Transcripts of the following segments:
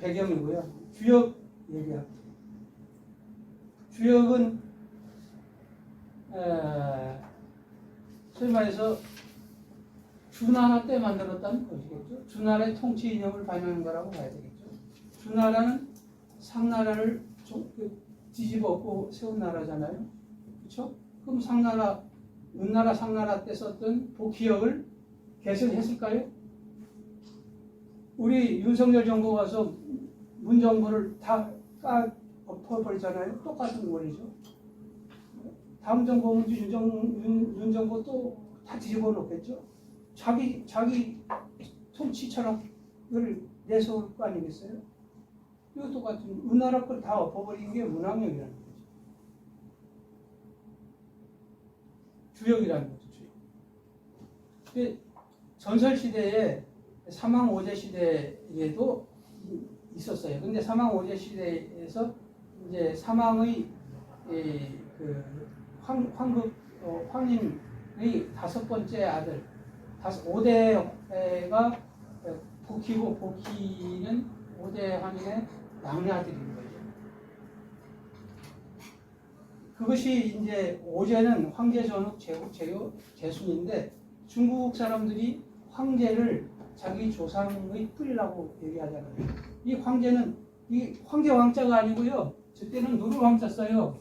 배경이고요. 주역 얘기야. 주역은 에, 소위 말해서 주나라 때 만들었다는 것이겠죠. 주나라의 통치 이념을 반영한 거라고 봐야 되겠죠. 주나라는 상나라를 좀 그, 뒤집어엎고 세운 나라잖아요. 그렇죠? 그럼 상나라, 은나라, 상나라 때 썼던 복기역을 개선했을까요? 우리 윤석열 정부 가서 문정부를 다 까, 엎어버리잖아요. 똑같은 원리죠. 다음 정부 오면 윤정, 윤, 윤 정부 또 다 뒤집어 놓겠죠. 자기, 자기 통치 철학을 내세울 거 아니겠어요? 이거 똑같은, 우리나라 걸 다 엎어버린 게 문학력이라는 거죠. 주역이라는 거죠, 주역. 전설시대에 사망 오제 시대에도 있었어요. 근데 사망 오제 시대에서 이제 사망의 이, 그 황, 황국 어, 황인의 다섯 번째 아들 다섯 오대가 복희고 복희는 오대 황인의 막내 아들인 거죠. 그것이 이제 오제는 황제 전후 제후 제후 제순인데 중국 사람들이 황제를 자기 조상의 뿌리라고 얘기하잖아요. 이 황제는 이 황제 왕자가 아니고요. 저때는 누르 왕자 써요.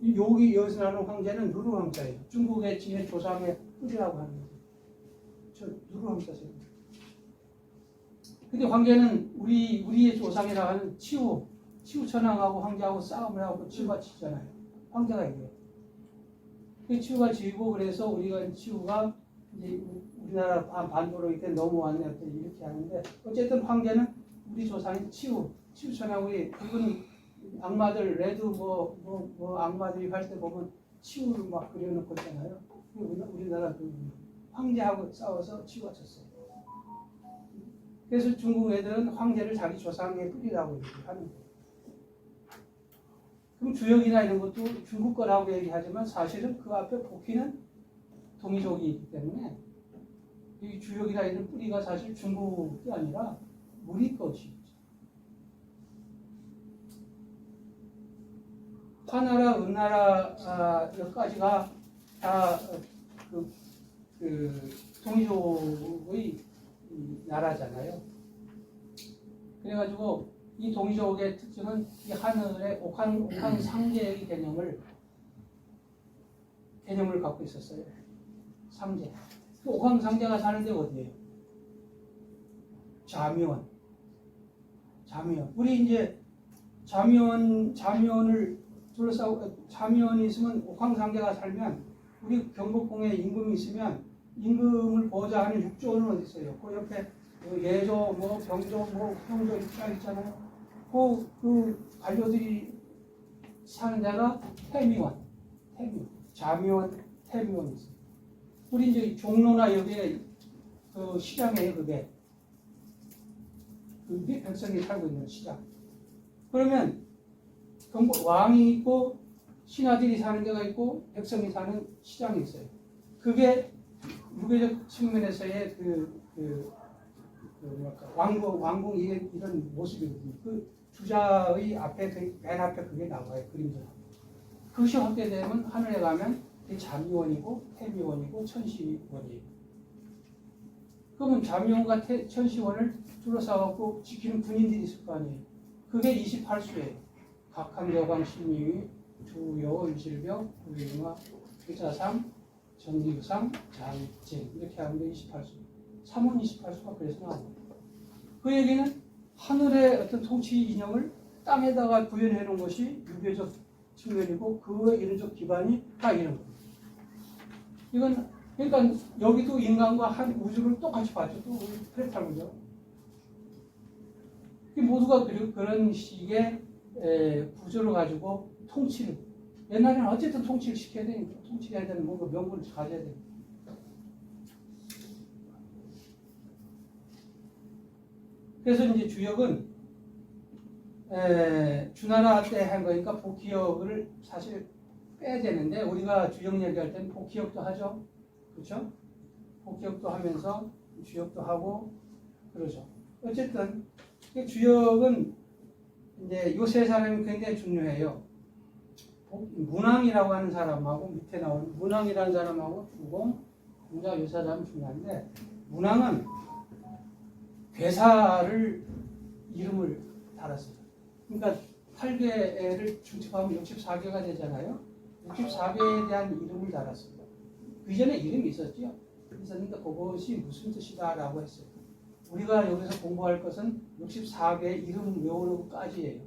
이 여기 여기서 나는 황제는 누르 왕자예요. 중국의 지의 조상의 뿌리라고 하는 거죠. 저 누르 왕자 써요. 근데 황제는 우리 우리의 조상이라 하는 치우 치우 천왕하고 황제하고 싸움을 하고 치우가 치잖아요. 황제가 이겨요. 그 치우가 지고 그래서 우리가 치우가 이제 우리나라 반- 반도로 이렇게 넘어왔네 이렇게 하는데 어쨌든 황제는 우리 조상인 치우 치우천하고 그분 악마들 레드 뭐뭐 뭐 악마들이 할 때 보면 치우를 막 그려놓고 있잖아요. 우리- 우리나라 그 황제하고 싸워서 치우가 쳤어요. 그래서 중국 애들은 황제를 자기 조상의 뿌리라고 얘기하는 거예요. 그럼 주역이나 이런 것도 중국 거라고 얘기하지만 사실은 그 앞에 복희는 동이족이 있기 때문에 이 주역이나 이런 뿌리가 사실 중국이 아니라 우리 것이죠. 하나라, 은나라 아, 여기까지가 다 그 그 동이족의 이 나라잖아요. 그래가지고 이 동이족의 특징은 이 하늘의 옥한, 옥한 상제의 개념을 개념을 갖고 있었어요. 상제. 그 옥황 상제가 사는 데 어디예요? 자미원. 자미원. 우리 이제 자미원 자미원을 둘러싸고 자미원이 있으면 옥황 상제가 살면 우리 경복궁에 임금이 있으면 임금을 보호자하는 육조는 어디 있어요? 그 옆에 그 예조, 뭐 병조, 뭐 형조 이렇게 있잖아요. 그, 그 관료들이 사는 데가 태미원, 태미원, 자미원, 태미원이 있어요. 우리 이제 종로나 여기에 그 시장에 그게 그 백성이 살고 있는 시장. 그러면 경복 왕이 있고 신하들이 사는 데가 있고 백성이 사는 시장이 있어요. 그게 유교적 측면에서의 그, 그, 그 뭐랄까 왕궁 왕궁 이런 모습이거든요. 그 주자의 앞에 그, 맨 앞에 그게 나와요 그림자. 그것이 확대되면 하늘에 가면 이 잠미원이고 태미원이고 천시원이에요. 그러면 잠미원과 태, 천시원을 둘러싸갖고 지키는 군인들이 있을 거 아니에요. 그게 28수예요. 각한여광 신유위 주여 유실병 구일마 의자상 정리유상 장진 이렇게 하는데 28수 3원 28수가 그래서 나옵니다. 그 얘기는 하늘의 어떤 통치 인형을 땅에다가 구현해 놓은 것이 유교적 측면이고 그의 이론적 기반이 다 이런 겁니다. 이건 그러니까 여기도 인간과 한 우주를 똑같이 봤죠. 또 프레탈문죠. 이 모두가 그- 그런 식의 에, 구조를 가지고 통치를 옛날에는 어쨌든 통치를 시켜야 되니까 통치해야 되는 뭔가 명분을 가져야 되니까 그래서 이제 주역은 에, 주나라 때 한 거니까 복기역을 사실 빼야 되는데 우리가 주역 얘기할 때는 복기역도 하죠 그렇죠? 복기역도 하면서 주역도 하고 그러죠. 어쨌든 이 주역은 이제 요 세 사람이 굉장히 중요해요. 문왕이라고 하는 사람하고 밑에 나오는 문왕이라는 사람하고 주공, 공자 요 사람이 중요한데 문왕은 괴사를 이름을 달았어요. 그러니까 8개를 중집하면 64개가 되잖아요. 64개에 대한 이름을 달았습니다. 그 이전에 이름이 있었죠. 있었는데 그것이 무슨 뜻이다라고 했어요. 우리가 여기서 공부할 것은 64개 이름 외우는 것까지예요.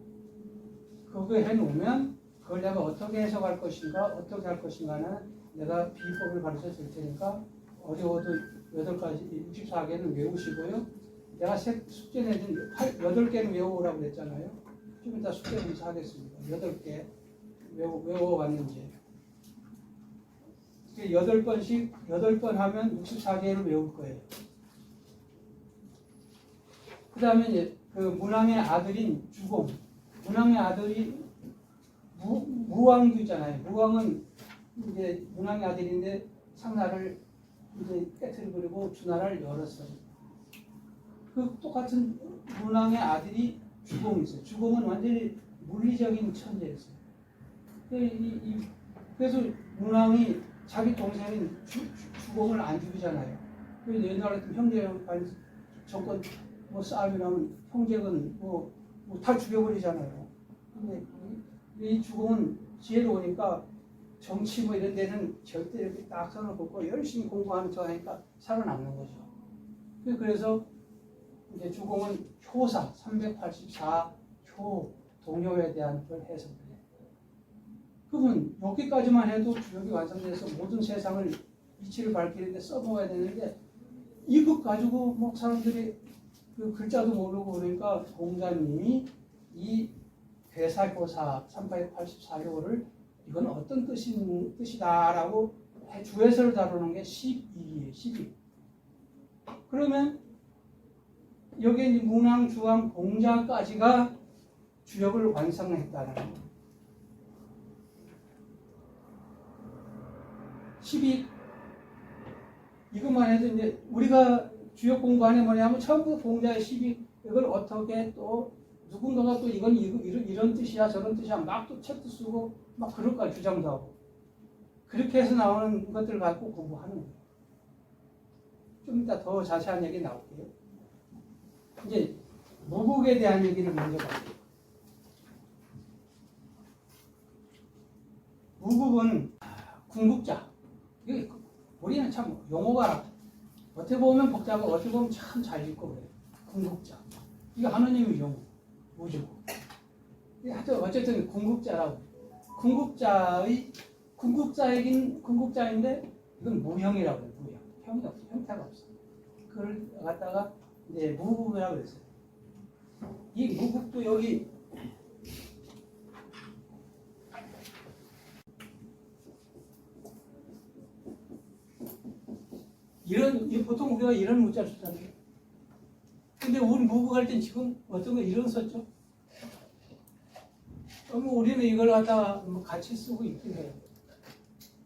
그거 해놓으면 그걸 내가 어떻게 해석할 것인가 어떻게 할 것인가는 내가 비법을 가르쳐 줄 테니까 어려워도 8가지 64개는 외우시고요. 내가 세- 숙제 내준 8개는 외우라고 그랬잖아요. 좀 이따 숙제 문제 하겠습니다. 8개 외워, 외워왔는지. 그 8번씩 8번 하면 64개를 외울 거예요. 그 다음에 이제 그 문왕의 아들인 주공. 문왕의 아들이 무, 무왕도 있잖아요. 무왕은 이제 문왕의 아들인데 상나를 이제 깨트려버리고 주나라를 열었어요. 그 똑같은 문왕의 아들이 주공이 있어요. 주공은 완전히 물리적인 천재였어요. 그 그래서 문왕이 자기 동생인 주, 주- 주공을 안 죽이잖아요. 그래서 옛날 같은 형제 간 정권 뭐 싸움이 나면 형제건 뭐, 뭐 다 죽여버리잖아요. 근데 이- 이 주공은 지혜로우니까 정치 뭐 이런 데는 절대 이렇게 딱 선을 긋고 열심히 공부하는 척 하니까 살아남는 거죠. 그- 그래서 이제 주공은 효사 384효 동요에 대한 걸 해석을 해요. 그러면 여기까지만 해도 주역이 완성돼서 모든 세상을 이치를 밝히는데 써먹어야 되는데 이것 가지고 뭐 사람들이 그 글자도 모르고 그러니까 공자님이 이 괴사교사 384호를 이건 어떤 뜻인, 뜻이다라고 해- 주해설을 다루는 게 12예요. 12. 그러면 이제 문왕, 주왕, 공자까지가 주역을 완성했다는 거예요. 12 이것만 해도 이제 우리가 주역 공부하는 뭐냐면 처음부터 공자의 12 이걸 어떻게 또 누군가가 또 이건 이런, 이런 뜻이야 저런 뜻이야 막 또 책도 쓰고 막 그럴 거야 주장도 하고 그렇게 해서 나오는 것들 갖고 공부하는 거예요. 좀 이따 더 자세한 얘기 나올게요. 이제 무국에 대한 얘기를 먼저 볼게요. 무국은 궁극자. 우리는 참 용어가 어떻게 보면 복잡하고 어떻게 보면 참 잘 읽고 그래요. 궁극자. 이게 하느님의 용어. 우주고. 하여튼 어쨌든 궁극자라고. 궁극자의 궁극자이긴 궁극자인데 이건 무형이라고 해요. 무형. 형이 없어. 형태가 없어. 그걸 갖다가 이제 무국이라고 그랬어요. 이 무국도 여기 이런 이 보통 우리가 이런 문자 쓰잖아요. 근데 우리 무국 할땐 지금 어떤 거 이런 썼죠? 그러면 우리는 이걸 갖다가 뭐 같이 쓰고 있긴 해요.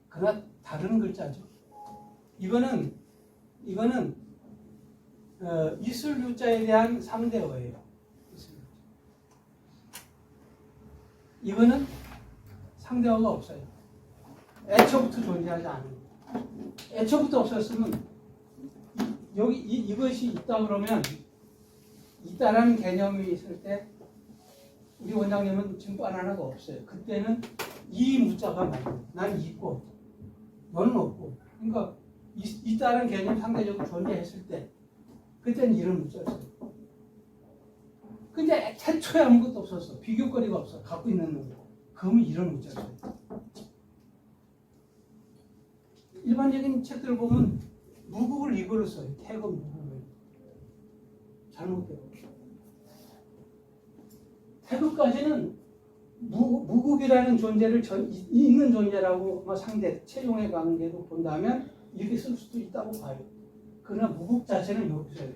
그러나 다른 글자죠. 이거는 이거는 어, 이슬 유자에 대한 상대어예요. 이거는 상대어가 없어요. 애초부터 존재하지 않은. 애초부터 없었으면 이- 여기 이, 이것이 있다 그러면 있다라는 개념이 있을 때 우리 원장님은 지금 바나나가 없어요. 그때는 이 무자가 많고 난 있고 너는 없고 그러니까 있, 있다는 개념 상대적으로 존재했을 때 그때는 이런 무자였어요. 근데 태초에 아무것도 없었어. 비교거리가 없어. 갖고 있는 거. 그러면 이런 무자였어요. 일반적인 책들을 보면 무국을 이거로 써요. 태거 무국을. 잘못되고. 태극까지는 무, 무국이라는 존재를 전, 이- 있는 존재라고 뭐 상대 채용해 관계로 본다면 이렇게 쓸 수도 있다고 봐요. 그러나 무국 자체는 써야 돼요.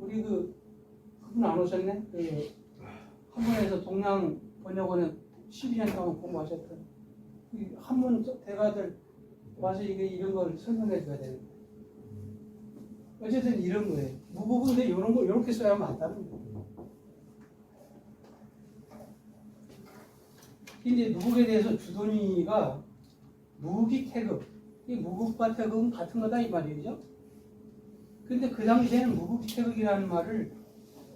우리 그 그분 안 오셨네? 그 한문에서 동양 번역원에 12년 동안 공부하셨던 이 한문 대가들 와서 이게 이런 걸 설명해 줘야 되는 데 어쨌든 이런 거예요. 무국인데 이런 거 이렇게 써야 맞다는 거예요. 근데 무국에 대해서 주돈이가 무국이 태극, 이 무국과 태극은 같은 거다 이 말이죠. 근데 그 당시에는 무국이 태극이라는 말을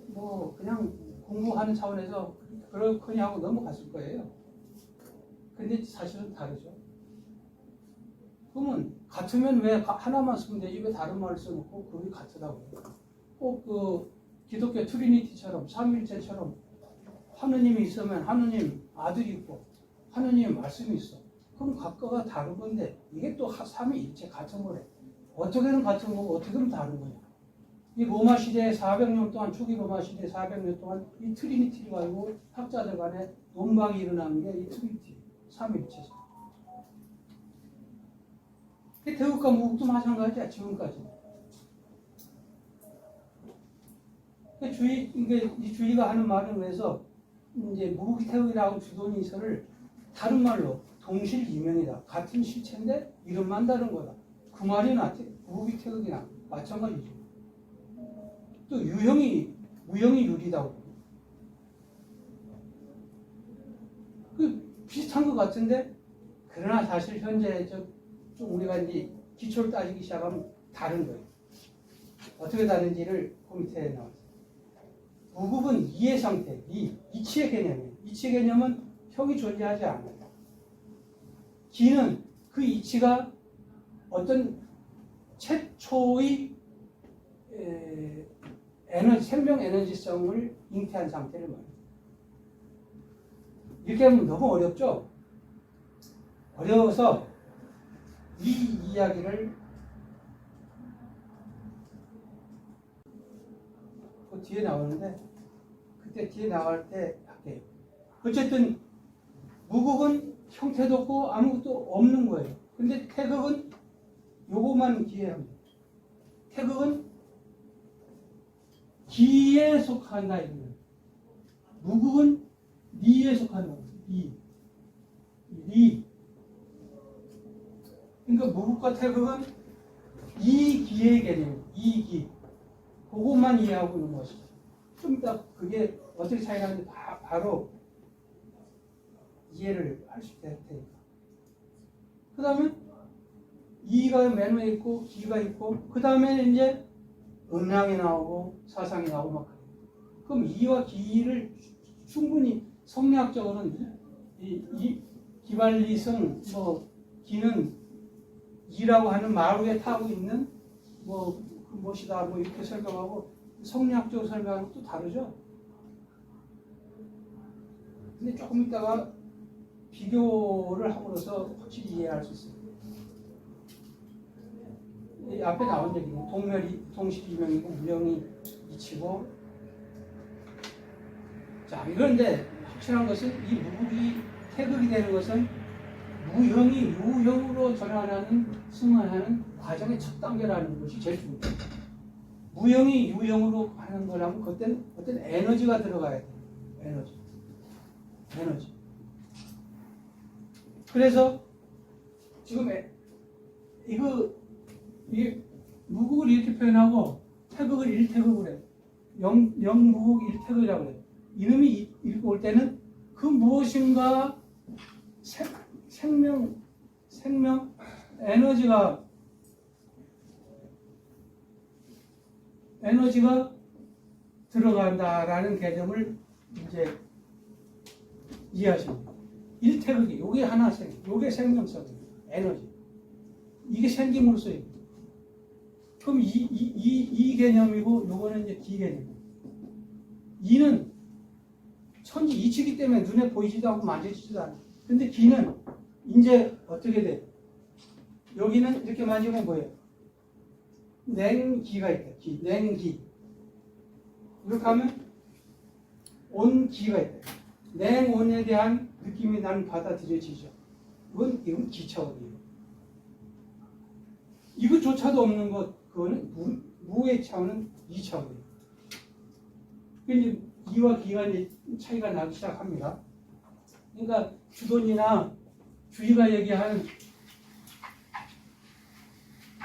뭐 그냥 공부하는 차원에서 그렇거니 하고 넘어갔을 거예요. 근데 사실은 다르죠. 그러면 같으면 왜 가- 하나만 쓰면 되지 왜 다른 말을 써놓고 그게 같으다고요? 꼭그 기독교 트리니티처럼 삼일체처럼 하느님이 있으면 하느님 아들이 있고 하느님 말씀이 있어. 그럼 각각가 다른 건데 이게 또 하- 삼위일체 같은 거래. 어떻게는 같은 거고 어떻게는 다른 거냐. 이 로마 시대 400년 동안 초기 로마 시대 400년 동안 이 트리니티를 가지고 학자들 간에 논방이 일어나는 게 이 트리니티 삼위일체죠. 그 태국과 무국도 마찬가지야 지금까지. 그 주의 이게 이 주의가 하는 말은 그래서 이제 무국이 태국이라고 주도니서를 다른 말로 동실 이명이다 같은 실체인데 이름만 다른 거다. 그 말이 나한테 무국이 태국이나 마찬가지죠. 또 유형이 무형이 유리다고. 그 비슷한 것 같은데 그러나 사실 현재 저좀 우리가 이제 기초를 따지기 시작하면 다른 거예요. 어떻게 다른지를 그 밑에 나왔어요. 무국은 이의 상태, 이, 이치의 개념이에요. 이치의 개념은 형이 존재하지 않아요. 기는 그 이치가 어떤 최초의 에, 에너지, 생명 에너지성을 잉태한 상태를 말해요. 이렇게 하면 너무 어렵죠? 어려워서 이 이야기를 그 뒤에 나오는데 그때 뒤에 나갈 때 할게요. 어쨌든 무국은 형태도 없고 아무것도 없는 거예요. 근데 태극은 요거만 기회합니다. 태극은 기에 속한다 이거예요. 무국은 리에 속한다. 리. 리. 그러니까 무국과 태극은 이 기의 개념, 이 기. 그것만 이해하고 있는 것이죠. 좀 이따 그게 어떻게 차이가 나는지 바, 바로 이해를 할 수 있을 테니까. 그 다음에 이가 맨 위에 있고 기가 있고 그 다음에 이제 음양이 나오고 사상이 나오고 막 그래요. 그럼 이와 기를 충분히 성리학적으로는 이, 이 기발리성 뭐 기는 이라고 하는 말 위에 타고 있는 뭐 그 무엇이다 뭐 이렇게 설명하고 성리학적으로 설명하는 것도 다르죠. 근데 조금 있다가 비교를 함으로써 확실히 이해할 수 있어요. 이 앞에 나온 얘기는 동멸이 동실이명이고 무령이 이치고 자 그런데 확실한 것은 이 무국이 태극이 되는 것은 무형이 유형으로 전환하는 승환하는 과정의 첫 단계라는 것이 제일 중요해요. 무형이 유형으로 하는 거라면 그때는 어떤 에너지가 들어가야 돼요. 에너지. 에너지. 그래서 지금 에- 이거 이게 무국을 이렇게 표현하고 태극을 일태극을 해. 영, 영무국 일태극이라고 해요. 이놈이 이- 읽고 올 때는 그 무엇인가 생, 생명, 생명, 에너지가 에너지가 들어간다라는 개념을 이제 돼요. 일태극이 요게 하나 생, 요게 생명성이에요. 에너지. 이게 생김으로써요. 그럼 이, 이, 이, 이 개념이고 요거는 이제 기개념. 이는 천지 이치기 때문에 눈에 보이지도 않고 만져지지도 않아요. 근데 기는 이제 어떻게 돼? 여기는 이렇게 만지면 뭐예요? 냉기가 있다. 기, 냉기. 이렇게 하면 온기가 있다. 냉온에 대한 느낌이 나는 받아들여지죠. 이건, 이건 기차원이에요. 이것조차도 없는 것, 그거는 무, 무의 차원은 이차원이에요. 근데 이와 기가 이제 차이가 나기 시작합니다. 그러니까 주돈이나 주의가 얘기하는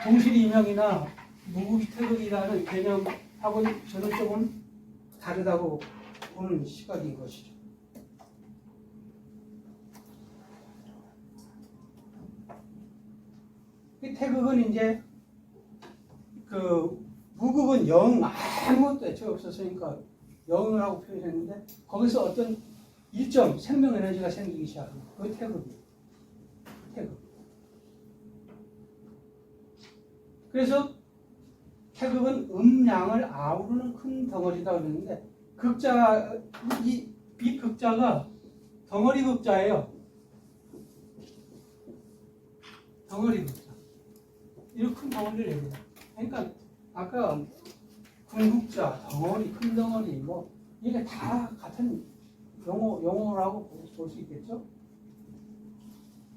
동실 인형이나 무구비 태극이라는 개념하고는 저는 조금 다르다고 보는 시각인 것이죠. 이 태극은 이제 그 무극은 영 아무것도 애초에 없었으니까 영이라고 표현했는데 거기서 어떤 일점 생명 에너지가 생기기 시작합니다. 그게 태극이에요. 태극. 그래서 태극은 음양을 아우르는 큰 덩어리다 그랬는데 극자 이, 이 극자가 덩어리 극자예요. 덩어리 극자. 이렇게 큰 덩어리를 냅니다. 그러니까 아까 궁극자, 덩어리, 큰 덩어리 뭐 이게 다 같은 용어 용어라고 볼 수 있겠죠.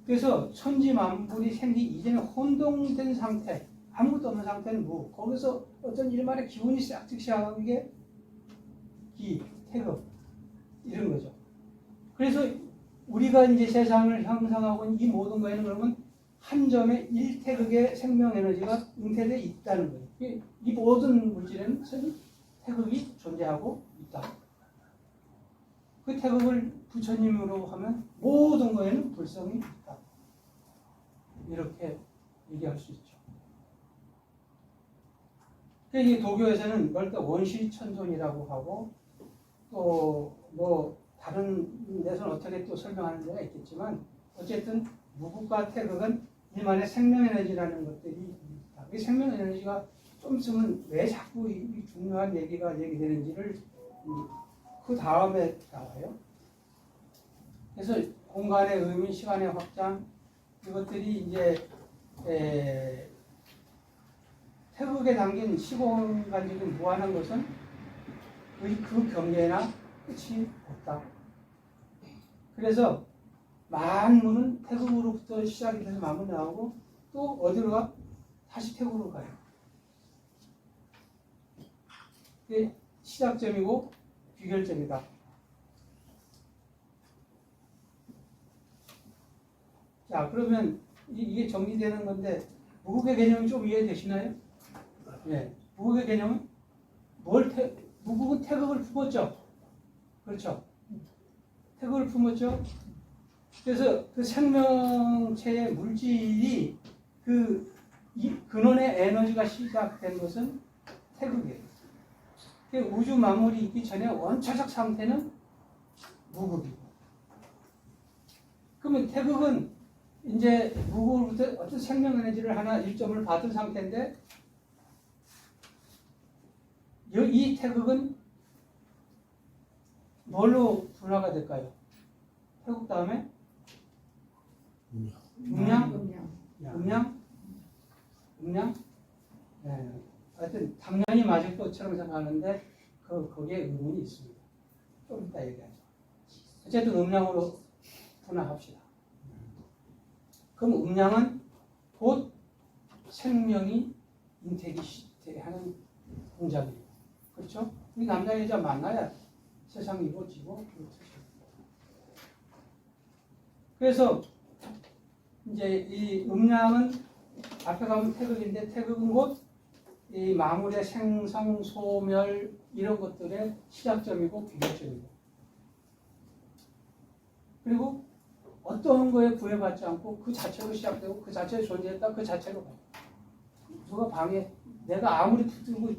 그래서 천지 만물이 생기기 이전에 혼동된 상태, 아무것도 없는 상태는 무. 거기서 어떤 일말의 기운이 싹득 시작하는 게 기, 태극 이런 거죠. 그래서 우리가 이제 세상을 형성하고 이 모든 거에는 그러면 한 점에 일태극의 생명 에너지가 응태되어 있다는 거예요. 이, 이 모든 물질에는 태극이 존재하고 있다. 그 태극을 부처님으로 하면 모든 거에는 불성이 있다. 이렇게 얘기할 수 있죠. 이 도교에서는 이걸 또 원시천존이라고 하고 또 뭐 다른 데서는 어떻게 또 설명하는 데가 있겠지만 어쨌든 무국과 태극은 일만의 생명 에너지라는 것들이 있다. 이 생명 에너지가 좀 있으면 왜 자꾸 이, 이 중요한 얘기가 얘기되는지를 그 다음에 나와요. 그래서 공간의 의미, 시간의 확장 이것들이 이제 에, 태극에 담긴 시공간적인 무한한 것은 그, 그 경계나 끝이 없다. 그래서 만물은 태극으로부터 시작이 돼서 마무리 나오고 또 어디로 가? 다시 태극으로 가요. 그게 시작점이고 귀결점이다. 자, 그러면 이- 이게 정리되는 건데 무국의 개념이 좀 이해되시나요? 네. 무국의 개념은 뭘 태, 무국은 태극을 품었죠. 그렇죠. 태극을 품었죠. 그래서 그 생명체의 물질이 그이 근원의 에너지가 시작된 것은 태극이에요. 그 우주 만물이 있기 전에 원초적 상태는 무극이고. 그러면 태극은 이제 무극으로부터 어떤 생명 에너지를 하나 일점을 받은 상태인데 여- 이 태극은 뭘로 분화가 될까요? 태극 다음에 음양, 음양, 음양. 네. 하여튼 당연히 맞을 것처럼 생각하는데 그 거기에 의문이 있습니다. 좀 이따 얘기하죠. 어쨌든 음양으로 분화합시다. 그럼 음양은 곧 생명이 인택이 시- 하는 공작이에요. 그렇죠? 우리 남자 여자 만나야 세상이 이루어지고 그렇죠. 그래서 이제 이 음양은 앞에 가면 태극인데 태극은 곧 이 마물의 생성, 소멸 이런 것들의 시작점이고 비결점이고. 그리고 어떠한 거에 구애받지 않고 그 자체로 시작되고 그 자체로 존재했다 그 자체로 가요. 누가 방해 내가 아무리 붙들고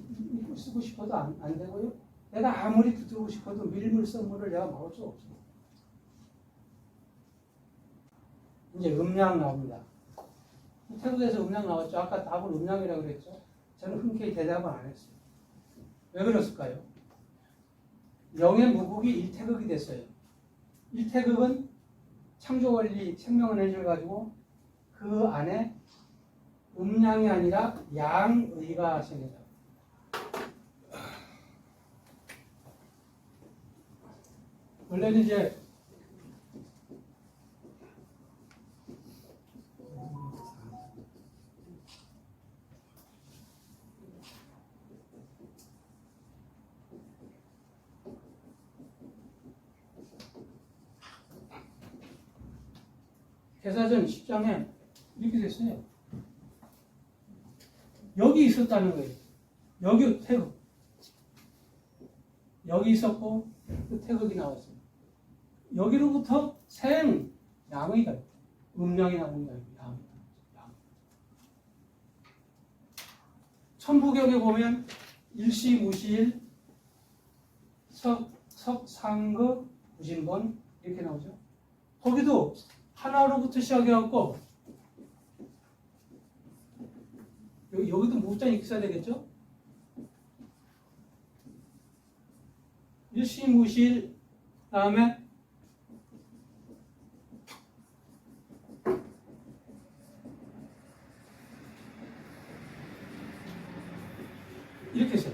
쓰고 싶어도 안, 안 되고요. 내가 아무리 붙들고 싶어도 밀물 썰물을 내가 먹을 수 없어요 이제 음량 나옵니다. 태국에서 음량 나왔죠. 아까 답은 음량이라고 그랬죠. 저는 흔쾌히 대답을 안 했어요. 왜 그랬을까요? 영의 무국이 일태극이 됐어요. 일태극은 창조 원리 생명 에너지를 가지고 그 안에 음양이 아니라 양의가 생긴다. 원래는 이제 계사전 10장에 이렇게 됐어요. 여기 있었다는 거예요. 여기 태극. 여기 있었고 그 태극이 나왔어요. 여기로부터 생 양의 달, 음양이 나오는 거예요. 양. 양. 천부경에 보면 일시무시일 석, 석상극 무진번 이렇게 나오죠. 거기도 하나로부터 시작해갖고 여기, 여기도 무장이 있어야 되겠죠? 일시무실 다음에 이렇게 써요.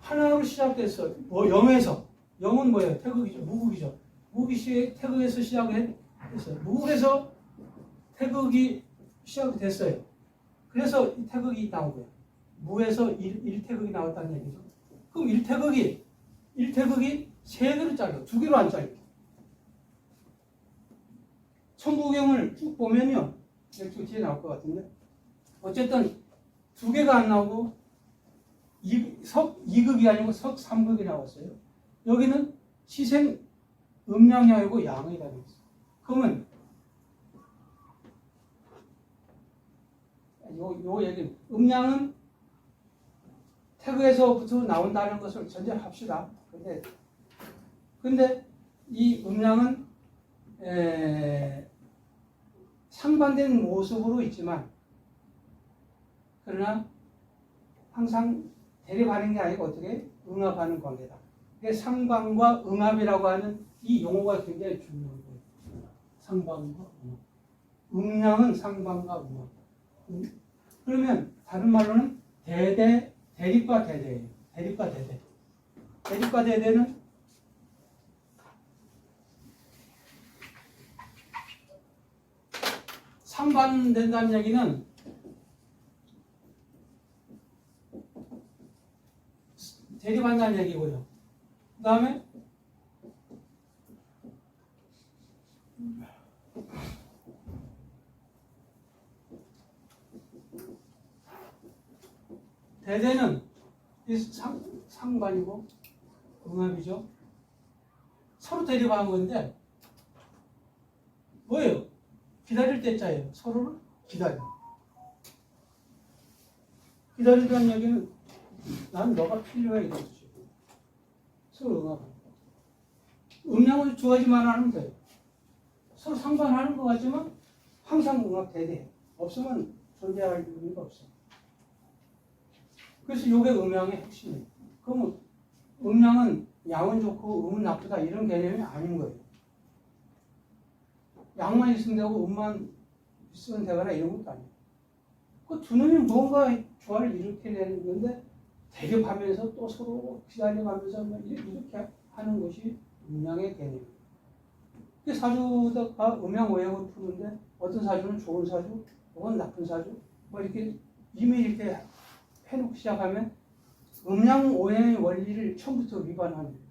하나로 시작됐어. 뭐 영에서 영은 뭐예요? 태극이죠. 무국이죠. 무국이 시 태극에서 시작을 했어요. 무국에서 태극이 시작이 됐어요. 그래서 이 태극이 나온 거예요. 무에서 일, 일태극이 나왔다는 얘기죠. 그럼 일태극이 일태극이 세 개로 잘려 두 개로 안 잘려. 천부경을 쭉 보면요. 이쪽 뒤에 나올 것 같은데. 어쨌든 두 개가 안 나오고 이, 석 2극이 아니고 석 3극이 나왔어요. 여기는 시생 음양이 아니고 양이라고 있어요. 그러면 요, 요 얘기 음양은 태그에서부터 나온다는 것을 전제합시다. 근데 근데 이 음양은 에, 상반된 모습으로 있지만 그러나 항상 대립하는 게 아니고 어떻게 응합하는 관계다. 상반과 응합이라고 하는 이 용어가 굉장히 거예요. 상반과 응합. 음양은 상반과 응합. 음, 그러면 다른 말로는 대대, 대립과 대대예요. 대립과 대대. 대립과 대대는 상반된다는 얘기는 대립한다는 얘기고요. 그 다음에 대대는 이 상, 상반이고 응합이죠. 서로 대립하는 건데 뭐예요? 기다릴 때자예요. 서로를 기다려. 기다리다는 얘기는 난 너가 필요해 뜻이고 서로 응합하는 거. 음량을 두 가지만 하면 돼요. 서로 상반하는 것 같지만 항상 응합 대대. 없으면 존재할 의미가 없어. 그래서 이게 음양의 핵심이에요. 그러면 음양은 양은 좋고 음은 나쁘다 이런 개념이 아닌 거예요. 양만 있으면 되고 음만 있으면 되거나 이런 것도 아니에요. 그 두 놈이 무언가 조화를 일으켜내는 건데 대립하면서 또 서로 기다려가면서 뭐 이렇게 하는 것이 음양의 개념이에요. 그 사주가 음양 오행을 푸는데 어떤 사주는 좋은 사주, 혹은 나쁜 사주, 뭐 이렇게 이미 이렇게 해놓고 시작하면 음양 오행의 원리를 처음부터 위반하는.